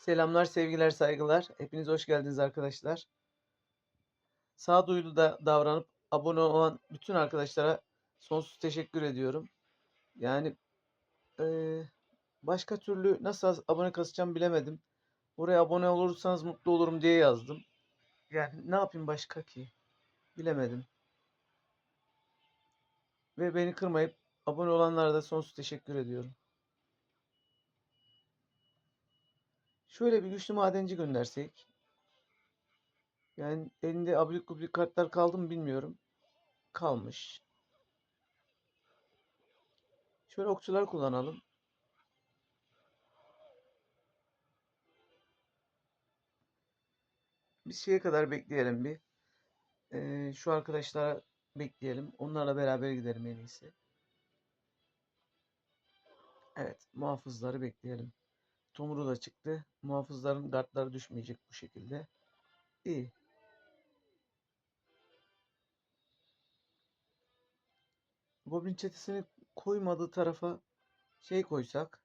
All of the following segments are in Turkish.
Selamlar, sevgiler, saygılar. Hepiniz hoş geldiniz arkadaşlar. Sağduyulu da davranıp abone olan bütün arkadaşlara sonsuz teşekkür ediyorum. Yani eee, başka türlü nasıl abone kasacağım bilemedim. Oraya abone olursanız mutlu olurum diye yazdım. Yani ne yapayım başka ki? Bilemedim. Ve beni kırmayıp abone olanlara da sonsuz teşekkür ediyorum. Şöyle bir güçlü madenci göndersek. Yani elinde ablik gublik kartlar kaldı mı bilmiyorum. Kalmış. Şöyle okçular kullanalım. Bir şeye kadar bekleyelim bir. Ee, şu arkadaşlara bekleyelim. Onlarla beraber gidelim en iyisi. Evet, muhafızları bekleyelim. Tomru da çıktı. Muhafızların kartları düşmeyecek bu şekilde. İyi. Goblin çetesini koymadığı tarafa şey koysak.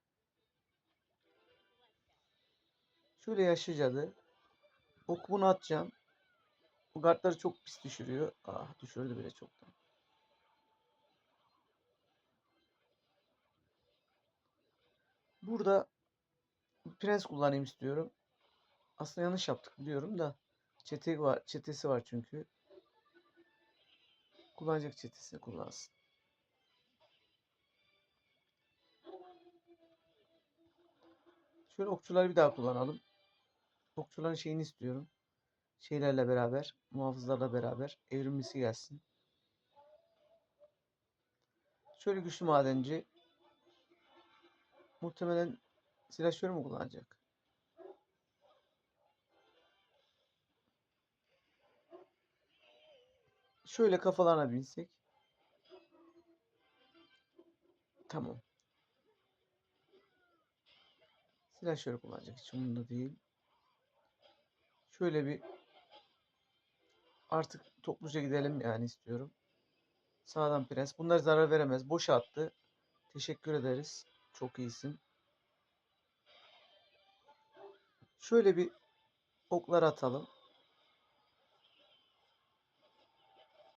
Şöyle yaşlı cadı. Ok atacağım. Bu kartları çok pis düşürüyor. Ah düşürdü bile çoktan. Burada prens kullanayım istiyorum. Aslında yanlış yaptık biliyorum da. Çete var, çetesi var çünkü. Kullanacak çetesini kullansın. Şöyle okçuları bir daha kullanalım. Okçuların şeyini istiyorum. Şeylerle beraber, muhafızlarla beraber evrimlisi gelsin. Şöyle güçlü madenci. Muhtemelen silahşörü mü kullanacak? Şöyle kafalarına binsek. Tamam. Silahşörü kullanacak. Hiç umurumda değil. Şöyle bir artık topluca gidelim yani istiyorum. Sağdan prens. Bunlar zarar veremez. Boş attı. Teşekkür ederiz. Çok iyisin. Şöyle bir oklar atalım.